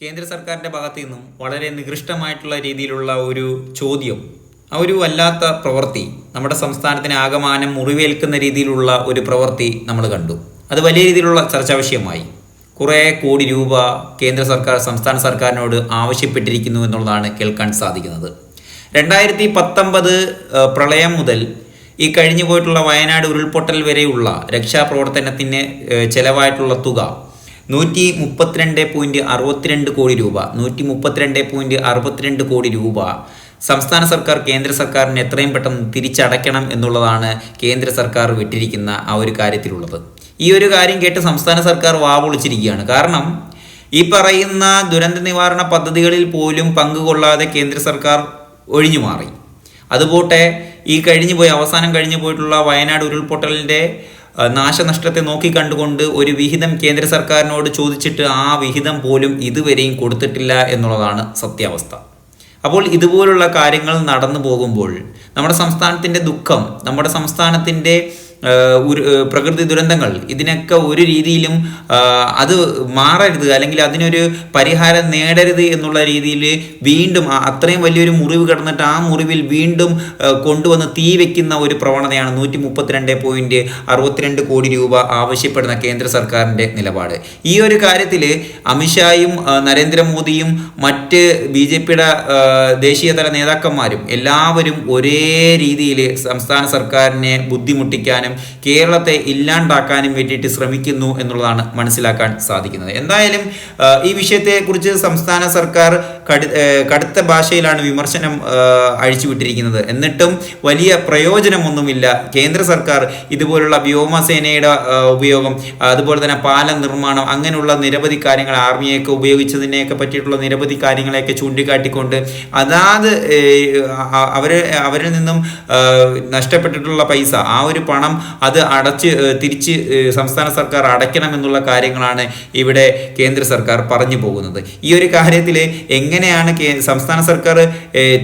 കേന്ദ്ര സർക്കാരിന്റെ ഭാഗത്തു നിന്നും വളരെ നികൃഷ്ടമായിട്ടുള്ള രീതിയിലുള്ള ഒരു ചോദ്യം ആ ഒരു വല്ലാത്ത പ്രവൃത്തി നമ്മുടെ സംസ്ഥാനത്തിന് ആകമാനം മുറിവേൽക്കുന്ന രീതിയിലുള്ള ഒരു പ്രവൃത്തി നമ്മൾ കണ്ടു. അത് വലിയ രീതിയിലുള്ള ചർച്ചാ വിഷയമായി. കുറേ കോടി രൂപ കേന്ദ്ര സർക്കാർ സംസ്ഥാന സർക്കാരിനോട് ആവശ്യപ്പെട്ടിരിക്കുന്നു എന്നുള്ളതാണ് കേൾക്കാൻ സാധിക്കുന്നത്. രണ്ടായിരത്തി പത്തൊമ്പത് പ്രളയം മുതൽ ഈ കഴിഞ്ഞു പോയിട്ടുള്ള വയനാട് ഉരുൾപൊട്ടൽ വരെയുള്ള രക്ഷാപ്രവർത്തനത്തിന് ചെലവായിട്ടുള്ള തുക നൂറ്റി മുപ്പത്തിരണ്ട് പോയിന്റ് അറുപത്തിരണ്ട് കോടി രൂപ. നൂറ്റി മുപ്പത്തിരണ്ട് പോയിന്റ് അറുപത്തിരണ്ട് കോടി രൂപ. സംസ്ഥാന സർക്കാർ കേന്ദ്ര സർക്കാരിന് എത്രയും പെട്ടെന്ന് തിരിച്ചടയ്ക്കണം എന്നുള്ളതാണ് കേന്ദ്ര സർക്കാർ വിട്ടിരിക്കുന്ന ആ ഒരു കാര്യത്തിലുള്ളത്. ഈ ഒരു കാര്യം കേട്ട് സംസ്ഥാന സർക്കാർ വാവൊളിച്ചിരിക്കുകയാണ്. കാരണം ഈ പറയുന്ന ദുരന്ത നിവാരണ പദ്ധതികളിൽ പോലും പങ്കുകൊള്ളാതെ കേന്ദ്ര സർക്കാർ ഒഴിഞ്ഞു മാറി. അതുപോട്ടെ ഈ കഴിഞ്ഞു പോയി അവസാനം കഴിഞ്ഞു പോയിട്ടുള്ള വയനാട് ഉരുൾപൊട്ടലിന്റെ നാശനഷ്ടത്തെ നോക്കിക്കണ്ടുകൊണ്ട് ഒരു വിഹിതം കേന്ദ്ര സർക്കാരിനോട് ചോദിച്ചിട്ട് ആ വിഹിതം പോലും ഇതുവരെയും കൊടുത്തിട്ടില്ല എന്നുള്ളതാണ് സത്യാവസ്ഥ. അപ്പോൾ ഇതുപോലുള്ള കാര്യങ്ങൾ നടന്നു പോകുമ്പോൾ നമ്മുടെ സംസ്ഥാനത്തിന്റെ ദുഃഖം നമ്മുടെ സംസ്ഥാനത്തിന്റെ പ്രകൃതി ദുരന്തങ്ങൾ. ഇതിനൊക്കെ ഒരു രീതിയിലും അത് മാറരുത്. അല്ലെങ്കിൽ അതിനൊരു പരിഹാരം നേടരുത് എന്നുള്ള രീതിയിൽ വീണ്ടും അത്രയും വലിയൊരു മുറിവ് കിടന്നിട്ട് ആ മുറിവിൽ വീണ്ടും കൊണ്ടുവന്ന് തീ വെക്കുന്ന ഒരു പ്രവണതയാണ് നൂറ്റി മുപ്പത്തിരണ്ട് പോയിന്റ് അറുപത്തിരണ്ട് കോടി രൂപ ആവശ്യപ്പെടുന്ന കേന്ദ്ര സർക്കാരിന്റെ നിലപാട്. ഈ ഒരു കാര്യത്തിൽ അമിത്ഷായും നരേന്ദ്രമോദിയും മറ്റ് ബി ജെ പിയുടെ ദേശീയതല നേതാക്കന്മാരും എല്ലാവരും ഒരേ രീതിയിൽ സംസ്ഥാന സർക്കാരിനെ ബുദ്ധിമുട്ടിക്കാനും കേരളത്തെ ഇല്ലാണ്ടാക്കാനും വേണ്ടിയിട്ട് ശ്രമിക്കുന്നു എന്നുള്ളതാണ് മനസ്സിലാക്കാൻ സാധിക്കുന്നത്. എന്തായാലും ഈ വിഷയത്തെക്കുറിച്ച് സംസ്ഥാന സർക്കാർ കടു കടുത്ത ഭാഷയിലാണ് വിമർശനം അഴിച്ചുവിട്ടിരിക്കുന്നത്. എന്നിട്ടും വലിയ പ്രയോജനമൊന്നുമില്ല. കേന്ദ്ര സർക്കാർ ഇതുപോലുള്ള വ്യോമസേനയുടെ ഉപയോഗം അതുപോലെ തന്നെ പാലം നിർമ്മാണം അങ്ങനെയുള്ള നിരവധി കാര്യങ്ങൾ ആർമിയൊക്കെ ഉപയോഗിച്ചതിനെയൊക്കെ പറ്റിയിട്ടുള്ള നിരവധി കാര്യങ്ങളെയൊക്കെ ചൂണ്ടിക്കാട്ടിക്കൊണ്ട് അതാത് അവർ അവരിൽ നിന്നും നഷ്ടപ്പെട്ടിട്ടുള്ള പൈസ ആ ഒരു പണം അത് അടച്ച് തിരിച്ച് സംസ്ഥാന സർക്കാർ അടയ്ക്കണം എന്നുള്ള കാര്യങ്ങളാണ് ഇവിടെ കേന്ദ്ര സർക്കാർ പറഞ്ഞു പോകുന്നത്. ഈ ഒരു കാര്യത്തിൽ എങ്ങനെയാണ് സംസ്ഥാന സർക്കാർ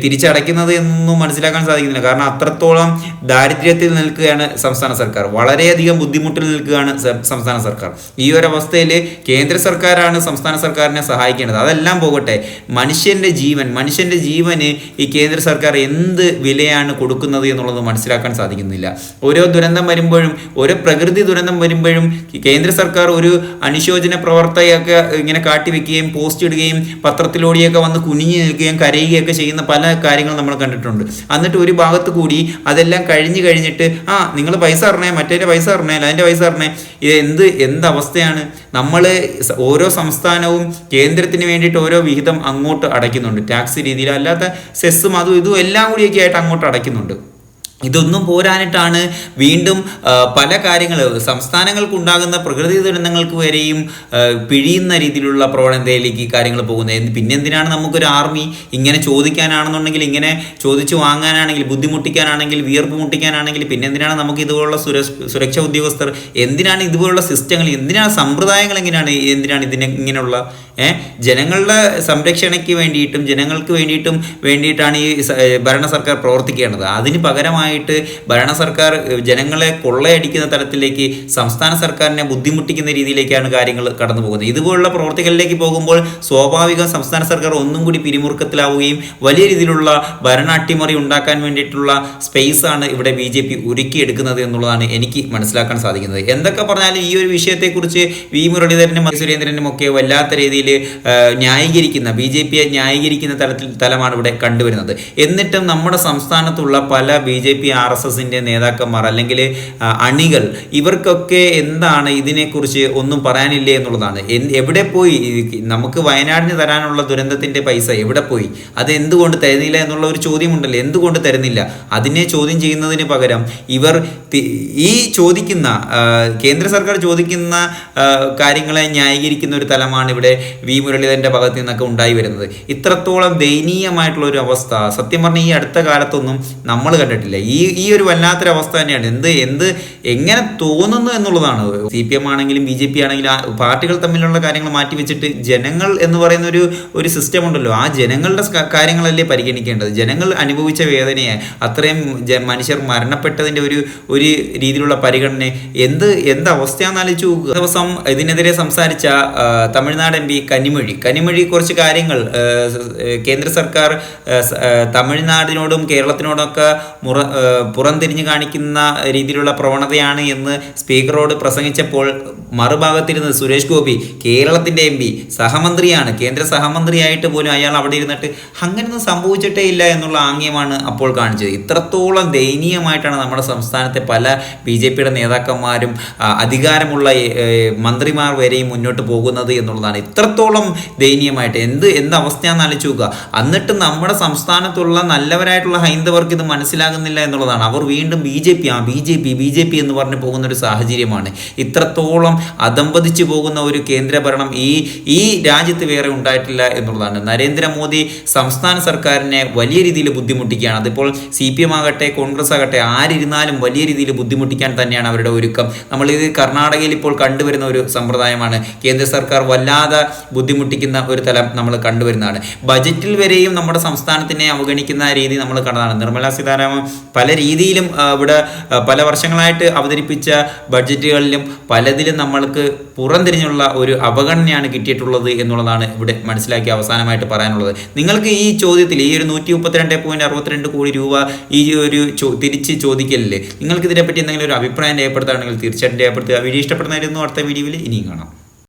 തിരിച്ചടയ്ക്കുന്നത് എന്നൊന്നും മനസ്സിലാക്കാൻ സാധിക്കുന്നില്ല. കാരണം അത്രത്തോളം ദാരിദ്ര്യത്തിൽ നിൽക്കുകയാണ് സംസ്ഥാന സർക്കാർ. വളരെയധികം ബുദ്ധിമുട്ടിൽ നിൽക്കുകയാണ് സംസ്ഥാന സർക്കാർ. ഈ ഒരു അവസ്ഥയിൽ കേന്ദ്ര സർക്കാരാണ് സംസ്ഥാന സർക്കാരിനെ സഹായിക്കേണ്ടത്. അതെല്ലാം പോകട്ടെ. മനുഷ്യന്റെ ജീവൻ മനുഷ്യന്റെ ജീവന് ഈ കേന്ദ്ര സർക്കാർ എന്ത് വിലയാണ് കൊടുക്കുന്നത് എന്നുള്ളത് മനസ്സിലാക്കാൻ സാധിക്കുന്നില്ല. ഓരോ ദുരന്തം വരുമ്പോഴും ഒരു പ്രകൃതി ദുരന്തം വരുമ്പോഴും കേന്ദ്ര സർക്കാർ ഒരു അനുശോചന പ്രവർത്തകയൊക്കെ ഇങ്ങനെ കാട്ടിവെക്കുകയും പോസ്റ്റ് ഇടുകയും പത്രത്തിലൂടെയൊക്കെ വന്ന് കുനിഞ്ഞു നിൽക്കുകയും കരയുകയൊക്കെ ചെയ്യുന്ന പല കാര്യങ്ങളും നമ്മൾ കണ്ടിട്ടുണ്ട്. എന്നിട്ട് ഒരു ഭാഗത്ത് കൂടി അതെല്ലാം കഴിഞ്ഞു കഴിഞ്ഞിട്ട് ആ നിങ്ങൾ പൈസ അറിഞ്ഞേ മറ്റേ പൈസ അറിഞ്ഞേ അതിന്റെ പൈസ അറിഞ്ഞേ ഇത് എന്ത് എന്ത് അവസ്ഥയാണ്? നമ്മൾ ഓരോ സംസ്ഥാനവും കേന്ദ്രത്തിന് വേണ്ടിയിട്ട് ഓരോ വിഹിതം അങ്ങോട്ട് അടയ്ക്കുന്നുണ്ട്. ടാക്സ് രീതിയിൽ അല്ലാത്ത സെസ്സും അതും ഇതും എല്ലാം കൂടിയൊക്കെ ആയിട്ട് അങ്ങോട്ട് അടയ്ക്കുന്നുണ്ട്. ഇതൊന്നും പോരാനിട്ടാണ് വീണ്ടും പല കാര്യങ്ങൾ സംസ്ഥാനങ്ങൾക്കുണ്ടാകുന്ന പ്രകൃതി ദുരന്തങ്ങൾക്ക് വരെയും പിഴിയുന്ന രീതിയിലുള്ള പ്രവണതയിലേക്ക് ഈ കാര്യങ്ങൾ പോകുന്നത്. എന്ത് പിന്നെ എന്തിനാണ് നമുക്കൊരു ആർമി ഇങ്ങനെ ചോദിക്കാനാണെന്നുണ്ടെങ്കിൽ ഇങ്ങനെ ചോദിച്ചു വാങ്ങാനാണെങ്കിൽ ബുദ്ധിമുട്ടിക്കാനാണെങ്കിൽ വിയർപ്പ് മുട്ടിക്കാനാണെങ്കിൽ പിന്നെ എന്തിനാണ് നമുക്ക് ഇതുപോലുള്ള സുരക്ഷ ഉദ്യോഗസ്ഥർ? എന്തിനാണ് ഇതുപോലുള്ള സിസ്റ്റങ്ങൾ എന്തിനാണ് സമ്പ്രദായങ്ങൾ എങ്ങനെയാണ് എന്തിനാണ് ഇതിനെ ഇങ്ങനെയുള്ള ജനങ്ങളുടെ സംരക്ഷണയ്ക്ക് വേണ്ടിയിട്ടും ജനങ്ങൾക്ക് വേണ്ടിയിട്ടും വേണ്ടിയിട്ടാണ് ഈ ഭരണ സർക്കാർ പ്രവർത്തിക്കേണ്ടത്. അതിന് പകരമായിട്ട് ഭരണ സർക്കാർ ജനങ്ങളെ കൊള്ളയടിക്കുന്ന തരത്തിലേക്ക് സംസ്ഥാന സർക്കാരിനെ ബുദ്ധിമുട്ടിക്കുന്ന രീതിയിലേക്കാണ് കാര്യങ്ങൾ കടന്നു പോകുന്നത്. ഇതുപോലുള്ള പ്രവർത്തികളിലേക്ക് പോകുമ്പോൾ സ്വാഭാവിക സംസ്ഥാന സർക്കാർ ഒന്നും കൂടി പിരിമുറുക്കത്തിലാവുകയും വലിയ രീതിയിലുള്ള ഭരണ അട്ടിമറി ഉണ്ടാക്കാൻ വേണ്ടിയിട്ടുള്ള സ്പേസാണ് ഇവിടെ ബി ജെ പി ഒരുക്കിയെടുക്കുന്നത് എന്നുള്ളതാണ് എനിക്ക് മനസ്സിലാക്കാൻ സാധിക്കുന്നത്. എന്തൊക്കെ പറഞ്ഞാലും ഈ ഒരു വിഷയത്തെക്കുറിച്ച് വി മുരളീധരനും സുരേന്ദ്രനും ഒക്കെ വല്ലാത്ത രീതിയിൽ ന്യായീകരിക്കുന്ന ബി ജെ പിയെ ന്യായീകരിക്കുന്ന തലത്തിൽ തലമാണ് ഇവിടെ കണ്ടുവരുന്നത്. എന്നിട്ടും നമ്മുടെ സംസ്ഥാനത്തുള്ള പല B J P R S എസിന്റെ നേതാക്കന്മാർ അല്ലെങ്കിൽ അണികൾ ഇവർക്കൊക്കെ എന്താണ് ഇതിനെക്കുറിച്ച് ഒന്നും പറയാനില്ലേ എന്നുള്ളതാണ്. എവിടെ പോയി? നമുക്ക് വയനാടിന് തരാനുള്ള ദുരന്തത്തിന്റെ പൈസ എവിടെ പോയി? അത് എന്തുകൊണ്ട് തരുന്നില്ല എന്നുള്ള ഒരു ചോദ്യമുണ്ടല്ലോ. എന്തുകൊണ്ട് തരുന്നില്ല? അതിനെ ചോദ്യം ചെയ്യുന്നതിന് പകരം ഇവർ ഈ ചോദിക്കുന്ന കേന്ദ്ര സർക്കാർ ചോദിക്കുന്ന കാര്യങ്ങളെ ന്യായീകരിക്കുന്ന ഒരു തലമാണ് ഇവിടെ വി മുരളീധരന്റെ ഭാഗത്ത് നിന്നൊക്കെ ഉണ്ടായി വരുന്നത്. ഇത്രത്തോളം ദയനീയമായിട്ടുള്ള ഒരു അവസ്ഥ. സത്യം പറഞ്ഞാൽ ഈ അടുത്ത കാലത്തൊന്നും നമ്മൾ കണ്ടിട്ടില്ല. ഈ ഈ ഒരു വല്ലാത്തൊരവസ്ഥ തന്നെയാണ്. എന്ത് എന്ത് എങ്ങനെ തോന്നുന്നു എന്നുള്ളതാണ്. സി പി എം ആണെങ്കിലും ബി ജെ പി ആണെങ്കിലും പാർട്ടികൾ തമ്മിലുള്ള കാര്യങ്ങൾ മാറ്റി വെച്ചിട്ട് ജനങ്ങൾ എന്ന് പറയുന്ന ഒരു ഒരു സിസ്റ്റം ഉണ്ടല്ലോ. ആ ജനങ്ങളുടെ കാര്യങ്ങളല്ലേ പരിഗണിക്കേണ്ടത്? ജനങ്ങൾ അനുഭവിച്ച വേദനയെ അത്രയും മനുഷ്യർ മരണപ്പെട്ടതിന്റെ ഒരു ഒരു രീതിയിലുള്ള പരിഗണന എന്ത് എന്ത് അവസ്ഥയാണെന്ന് ആലോചിച്ച് ദിവസം ഇതിനെതിരെ സംസാരിച്ച തമിഴ്നാട് എം പി കനിമൊഴി. കനിമൊഴി കുറച്ച് കാര്യങ്ങൾ കേന്ദ്ര സർക്കാർ തമിഴ്നാടിനോടും കേരളത്തിനോടൊക്കെ മുറ പുറംതിരിഞ്ഞ് കാണിക്കുന്ന രീതിയിലുള്ള പ്രവണതയാണ് എന്ന് സ്പീക്കറോട് പ്രസംഗിച്ചപ്പോൾ മറുഭാഗത്തിരുന്ന് സുരേഷ് ഗോപി കേരളത്തിന്റെ എം പി സഹമന്ത്രിയാണ്. കേന്ദ്ര സഹമന്ത്രിയായിട്ട് പോലും അയാൾ അവിടെ ഇരുന്നിട്ട് അങ്ങനെയൊന്നും സംഭവിച്ചിട്ടേ ഇല്ല എന്നുള്ള ആംഗ്യമാണ് അപ്പോൾ കാണിച്ചത്. ഇത്രത്തോളം ദയനീയമായിട്ടാണ് നമ്മുടെ സംസ്ഥാനത്തെ പല ബി ജെ പിയുടെ നേതാക്കന്മാരും അധികാരമുള്ള മന്ത്രിമാർ വരെയും മുന്നോട്ട് പോകുന്നത് എന്നുള്ളതാണ്. ഇത്രത്തോളം ദയനീയമായിട്ട് എന്ത് എന്ത് അവസ്ഥയാണെന്ന് ആലോചിച്ച് നോക്കുക. എന്നിട്ട് നമ്മുടെ സംസ്ഥാനത്തുള്ള നല്ലവരായിട്ടുള്ള ഹൈന്ദവർക്ക് ഇത് മനസ്സിലാകുന്നില്ല എന്നുള്ളതാണ്. അവർ വീണ്ടും ബി ജെ പി ആ B J P B J P എന്ന് പറഞ്ഞ് പോകുന്ന ഒരു സാഹചര്യമാണ്. ഇത്രത്തോളം അതമ്പതിച്ചു പോകുന്ന ഒരു കേന്ദ്രഭരണം ഈ ഈ രാജ്യത്ത് വേറെ ഉണ്ടായിട്ടില്ല എന്നുള്ളതാണ്. നരേന്ദ്രമോദി സംസ്ഥാന സർക്കാരിനെ വലിയ രീതിയിൽ ബുദ്ധിമുട്ടിക്കുകയാണ്. അതിപ്പോൾ സി പി എം ആകട്ടെ കോൺഗ്രസ് ആകട്ടെ ആരിരുന്നാലും വലിയ രീതിയിൽ ബുദ്ധിമുട്ടിക്കാൻ തന്നെയാണ് അവരുടെ ഒരുക്കം. നമ്മൾ ഇത് കർണാടകയിൽ ഇപ്പോൾ കണ്ടുവരുന്ന ഒരു സമ്പ്രദായമാണ്. കേന്ദ്ര സർക്കാർ വല്ലാതെ ബുദ്ധിമുട്ടിക്കുന്ന ഒരു തലം നമ്മൾ കണ്ടുവരുന്നതാണ്. ബജറ്റിൽ വരെയും നമ്മുടെ സംസ്ഥാനത്തിനെ അവഗണിക്കുന്ന രീതി നമ്മൾ കണ്ടതാണ്. നിർമ്മലാ സീതാരാമൻ പല രീതിയിലും ഇവിടെ പല വർഷങ്ങളായിട്ട് അവതരിപ്പിച്ച ബഡ്ജറ്റുകളിലും പലതിലും നമ്മൾക്ക് പുറംതിരിഞ്ഞുള്ള ഒരു അവഗണനയാണ് കിട്ടിയിട്ടുള്ളത് എന്നുള്ളതാണ് ഇവിടെ മനസ്സിലാക്കി അവസാനമായിട്ട് പറയാനുള്ളത്. നിങ്ങൾക്ക് ഈ ചോദ്യത്തിൽ ഈ ഒരു നൂറ്റി മുപ്പത്തിരണ്ട് പോയിന്റ് അറുപത്തിരണ്ട് കോടി രൂപ ഈ ഒരു തിരിച്ച് ചോദിക്കലില്ലേ നിങ്ങൾക്ക് ഇതിനെപ്പറ്റി എന്തെങ്കിലും ഒരു അഭിപ്രായം രേഖപ്പെടുത്തുകയാണെങ്കിൽ തീർച്ചയായിട്ടും രേഖപ്പെടുത്തുക. വീഡിയോ ഇഷ്ടപ്പെടുന്നതായിരുന്നു അടുത്ത വീഡിയോയിൽ ഇനിയും കാണാം.